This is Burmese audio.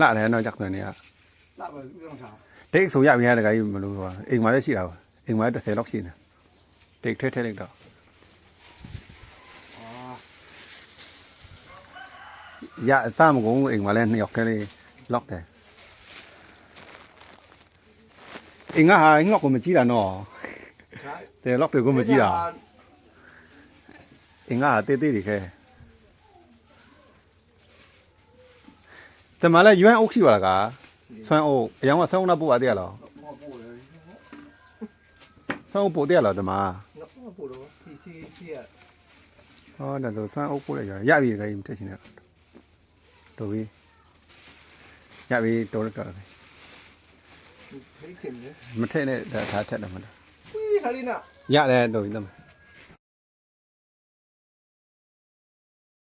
လှတယ်နော်ကြောက်တယ်နေကလာပါဦးတော့ထားဒိတ်ဆိုရပြီရတကကြီးမလို့ပါအိမ်မှာလည်းရှိတာပါအိမ်မှာ30လောက်ရှိနေဒိတ်ထဲထဲလိုက်တော့အာရအသမကုန်းအိမ်မှာလည်းနှစ်ယောက်ကလေးလောက်တယ်အိမ်ကဟာငေါ့ကိုမကြည့်တာနော်ဒါတယ်လောက်တွေကိုမကြည့်တာအိမ်ကဟာတေးသေးတွေခဲ တမလည်းရွမ်းအုပ်ရှိပါလားကဆွမ်းအုပ်အယောင်ကဆွမ်းအုပ်နာပို့ပါသေးရလားမပို့လေဆွမ်းအုပ်ပို့သေးရလားတမငါမပို့တော့စီစီစီရဟောဒါဆိုဆွမ်းအုပ်ပို့လိုက်ကြရပြီတကကြီးမတက်ချင်နဲ့တော်ပြီရပြီတော်